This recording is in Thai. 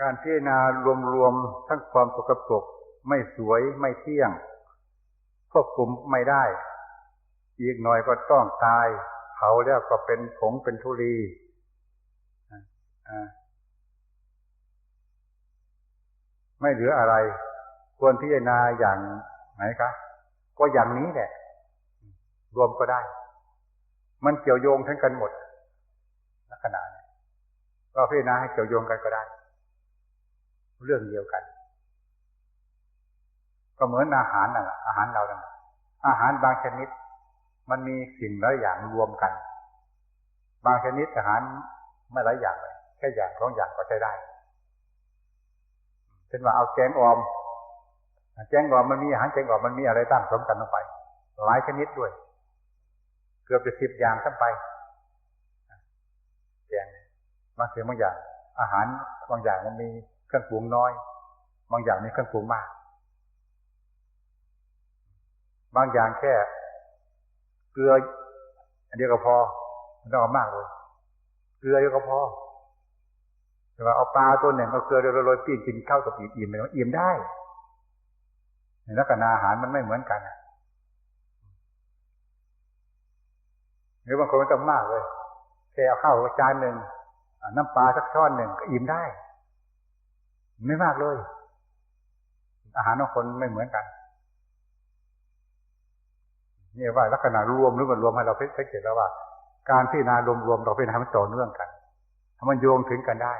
การพิจารณารวมๆทั้งความสกปรกไม่สวยไม่เที่ยงควบคุมไม่ได้ อีกหน่อยก็ต้องตาย เผาแล้วก็เป็นผงเป็นธุลีไม่เหลืออะไร ควรพิจารณาอย่างไหนคะก็อย่างนี้แหละ รวมก็ได้ มันเกี่ยวโยงทั้งกันหมดลักษณะนี้ก็พิจารณาให้เกี่ยวโยงกันก็ได้ เรื่องเดียวกัน ก็เหมือนอาหารน่ะอาหารเราน่ะอาหารบางชนิด มันมีสิ่งหลายอย่างรวมกัน บางชนิดอาหารไม่หลายอย่างเลยแค่อย่างสองอย่างก็ใช้ได้เช่นว่าเอาแกงออมแกงออมมันมีอาหารแกงออมมันมีอะไรตั้งสมกันลงไป หลายชนิดด้วย เกือบจะสิบอย่างขึ้นไปแกงบางสิ่งบางอย่าง อาหารบางอย่างมันมี เครื่องปรุงน้อย บางอย่างมีเครื่องปรุงมาก บางอย่างแค่เกลืออันเดียวก็พอไม่ต้องเอามากเลย เกลือเดียวก็พอแต่ว่าเอาปลาตัวหนึ่งเอาเกลือโรยๆปีนกินข้าวกับอิ่มๆเลยอิ่มได้ในลักษณะอาหารมันไม่เหมือนกันหรือบางคนไม่ต้องมากเลยแค่เอาข้าวจานหนึ่งน้ำปลาสักช้อนหนึ่งก็อิ่มได้ ไม่มากเลย อาหารของคนไม่เหมือนกันนี่ว่าลักษณะรวมหรือมันรวมให้เราพิจารณาแล้วว่า การพิจารณารวมๆเราเป็นทำให้ต่อเนื่องกันให้มันโยงถึงกันได้